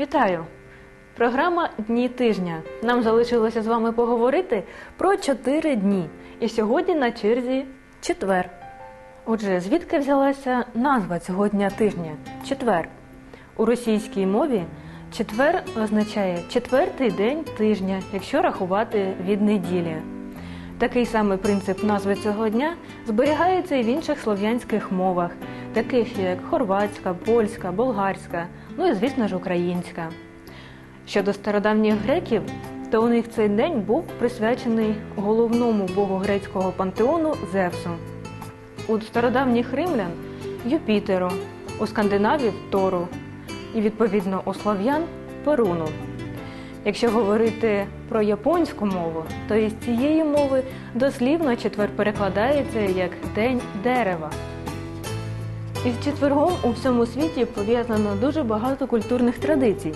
Вітаю! Програма Дні тижня. Нам залишилося з вами поговорити про чотири дні. І сьогодні на черзі четвер. Отже, звідки взялася назва цього дня тижня? Четвер. У російській мові четвер означає четвертий день тижня, якщо рахувати від неділі. Такий самий принцип назви цього дня зберігається і в інших слов'янських мовах, таких як хорватська, польська, болгарська, ну і, звісно ж, українська. Щодо стародавніх греків, то у них цей день був присвячений головному богу грецького пантеону Зевсу. У стародавніх римлян Юпітеру, у скандинавів Тору і, відповідно, у слов'ян Перуну. Якщо говорити про японську мову, то із цієї мови дослівно четвер перекладається як День дерева. Із четвергом у всьому світі пов'язано дуже багато культурних традицій.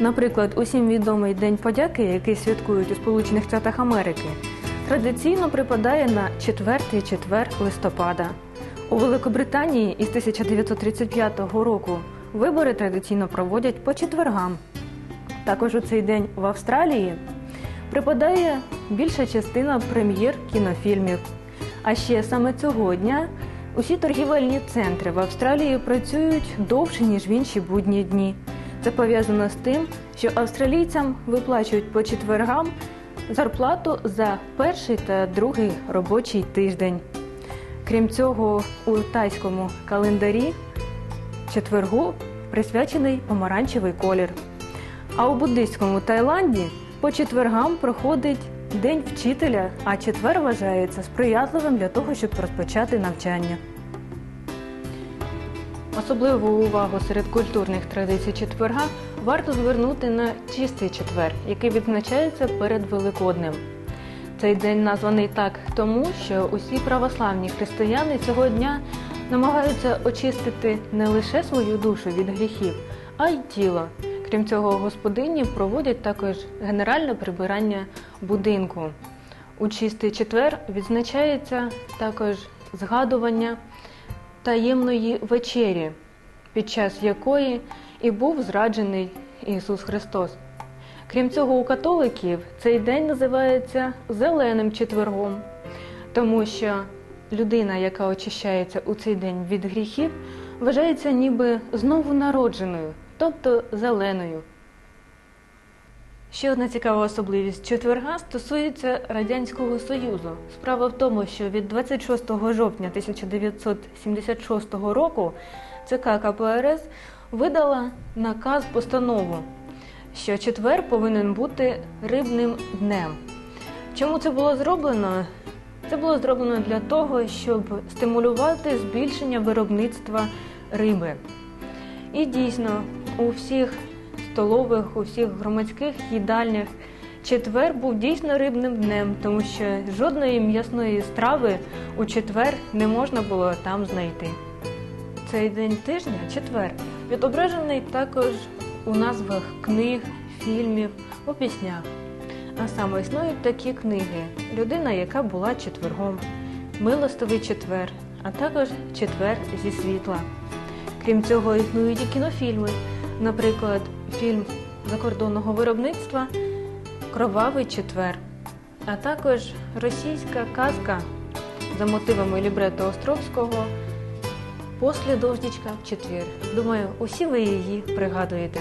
Наприклад, усім відомий День подяки, який святкують у Сполучених Штатах Америки, традиційно припадає на 4 четвер листопада. У Великобританії із 1935 року вибори традиційно проводять по четвергам. Також у цей день в Австралії припадає більша частина прем'єр кінофільмів. А ще саме цього дня усі торгівельні центри в Австралії працюють довше, ніж в інші будні дні. Це пов'язано з тим, що австралійцям виплачують по четвергам зарплату за перший та другий робочий тиждень. Крім цього, у тайському календарі четвергу присвячений помаранчевий колір. А у буддийському Таїланді по четвергам проходить День вчителя, а четвер вважається сприятливим для того, щоб розпочати навчання. Особливу увагу серед культурних традицій четверга варто звернути на чистий четвер, який відзначається перед Великоднем. Цей день названий так тому, що усі православні християни цього дня намагаються очистити не лише свою душу від гріхів, а й тіло. Крім цього, господині проводять також генеральне прибирання будинку. У чистий четвер відзначається також згадування таємної вечері, під час якої і був зраджений Ісус Христос. Крім цього, у католиків цей день називається Зеленим четвергом, тому що людина, яка очищається у цей день від гріхів, вважається ніби знову народженою, тобто зеленою. Ще одна цікава особливість четверга стосується Радянського Союзу. Справа в тому, що від 26 жовтня 1976 року ЦК КПРС видала наказ постанову, що четвер повинен бути рибним днем. Чому це було зроблено? Це було зроблено для того, щоб стимулювати збільшення виробництва риби. І дійсно, у всіх столових, у всіх громадських їдальнях четвер був дійсно рибним днем, тому що жодної м'ясної страви у четвер не можна було там знайти. Цей день тижня, четвер, відображений також у назвах книг, фільмів, у піснях. А саме існують такі книги Людина, яка була четвергом, Милостивий четвер, а також Четвер зі світла. Крім цього, існують і кінофільми, наприклад, фільм закордонного виробництва Кровавий четвер, а також російська казка за мотивами лібрето Островського Послі дождичка в четвер. Думаю, усі ви її пригадуєте.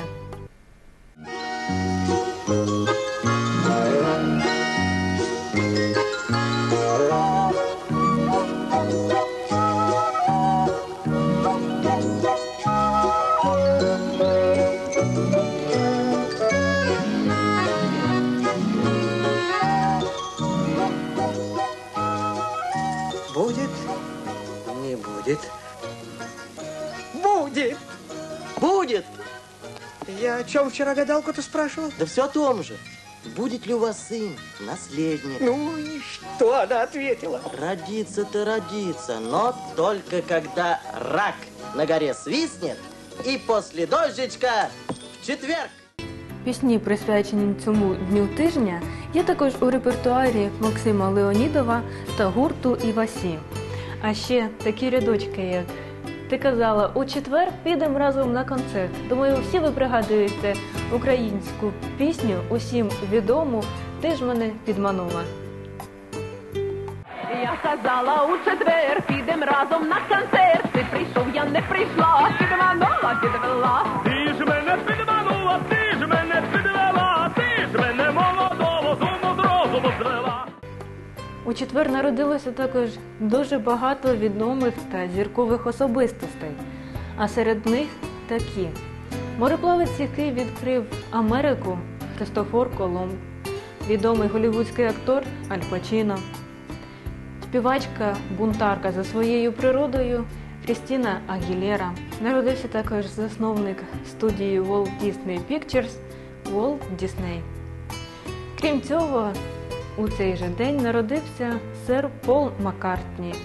Будет! Я о чем вчера гадалку-то спрашивал? Да все о том же. Будет ли у вас сын, наследник? Ну и что она ответила? Родиться-то родится, но только когда рак на горе свистнет и после дождичка в четверг. Пісні, присвячені цьому дню тижня, є також у репертуарі Максима Леонідова та гурту Івасі. А ще такі рядочки, як ти казала, у четвер підемо разом на концерт. Думаю, всі ви пригадуєте українську пісню, усім відому, ти ж мене підманула. Я казала у четвер, підем разом на концерт. Ти прийшов, я не прийшла, підманула, підвела. Ти ж мене підманула, ти ж мене підвела, ти ж мене молодого У четвер народилося також дуже багато відомих та зіркових особистостей, а серед них такі: мореплавець, який відкрив Америку Христофор Колумб, відомий голівудський актор Аль Пачіно, співачка бунтарка за своєю природою Крістіна Агілєра. Народився також засновник студії Walt Disney Pictures Walt Disney. Крім цього, у цей же день народився сер Пол Маккартні,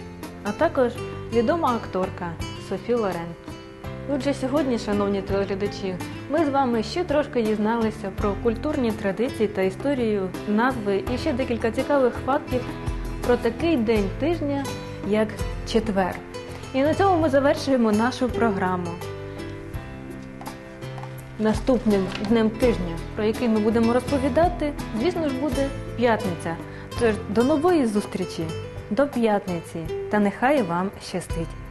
а також відома акторка Софі Лорен. Отже, сьогодні, шановні телеглядачі, ми з вами ще трошки дізналися про культурні традиції та історію назви і ще декілька цікавих фактів про такий день тижня, як четвер. І на цьому ми завершуємо нашу програму. Наступним днем тижня, про який ми будемо розповідати, звісно ж, буде п'ятниця. Тож до нової зустрічі, до п'ятниці, та нехай вам щастить!